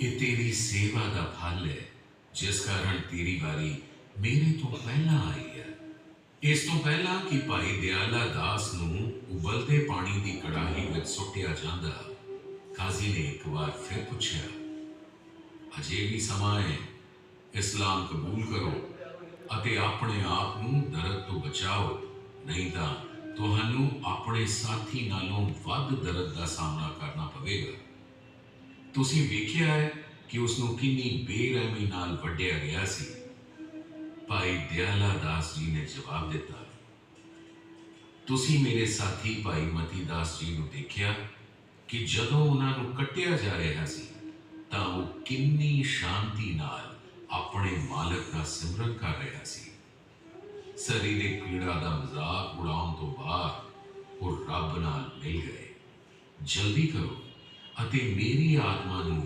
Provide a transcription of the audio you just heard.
ਇਹ ਤੇਰੀ ਸੇਵਾ ਦਾ ਫਲ ਹੈ, ਜਿਸ ਕਾਰਨ ਤੇਰੀ ਵਾਰੀ ਮੇਰੇ ਤੋਂ ਪਹਿਲਾਂ ਆਈ ਹੈ। ਇਸ ਤੋਂ ਪਹਿਲਾਂ ਕਿ ਭਾਈ ਦਿਆਲਾ ਦਾਸ ਨੂੰ ਉਬਲਦੇ ਪਾਣੀ ਦੀ ਕੜਾਹੀ ਵਿੱਚ ਸੁੱਟਿਆ ਜਾਂਦਾ, ਕਾਜ਼ੀ ਨੇ ਇੱਕ ਵਾਰ ਫਿਰ ਪੁੱਛਿਆ, ਅਜੇ ਵੀ ਸਮਾਂ ਹੈ, ਇਸਲਾਮ ਕਬੂਲ ਕਰੋ ਅਤੇ ਆਪਣੇ ਆਪ ਨੂੰ ਦਰਦ ਤੋਂ ਬਚਾਓ, ਨਹੀਂ ਤਾਂ ਤੁਹਾਨੂੰ ਆਪਣੇ ਸਾਥੀ ਨਾਲੋਂ ਵੱਧ ਦਰਦ ਦਾ ਸਾਹਮਣਾ ਕਰਨਾ ਪਵੇਗਾ। ਤੁਸੀਂ ਵੇਖਿਆ ਹੈ ਕਿ ਉਸ ਨੂੰ ਕਿੰਨੀ ਬੇਰਹਿਮੀ ਨਾਲ ਵੱਢਿਆ ਗਿਆ ਸੀ। ਭਾਈ ਦਿਆਲਾ ਦਾਸ ਜੀ ਨੇ ਜਵਾਬ ਦਿੱਤਾ, ਤੁਸੀਂ ਮੇਰੇ ਸਾਥੀ ਭਾਈ ਮਤੀ ਦਾਸ ਜੀ ਨੂੰ ਦੇਖਿਆ ਕਿ ਜਦੋਂ ਉਹਨਾਂ ਨੂੰ ਕੱਟਿਆ ਜਾ ਰਿਹਾ ਸੀ, ਤਾਂ ਉਹ ਕਿੰਨੀ ਸ਼ਾਂਤੀ ਨਾਲ ਆਪਣੇ ਮਾਲਕ ਦਾ ਸਿਮਰਨ ਕਰ ਰਿਹਾ ਸੀ। ਸਰੀਰਕ ਪੀੜਾ ਦਾ ਮਜ਼ਾਕ ਉਡਾਉਣ ਤੋਂ ਬਾਅਦ ਉਹ ਰੱਬ ਨਾਲ ਮਿਲ ਗਏ। ਜਲਦੀ ਕਰੋ। ਅਤੇ ਮੇਰੀ ਆਤਮਾ ਨੂੰ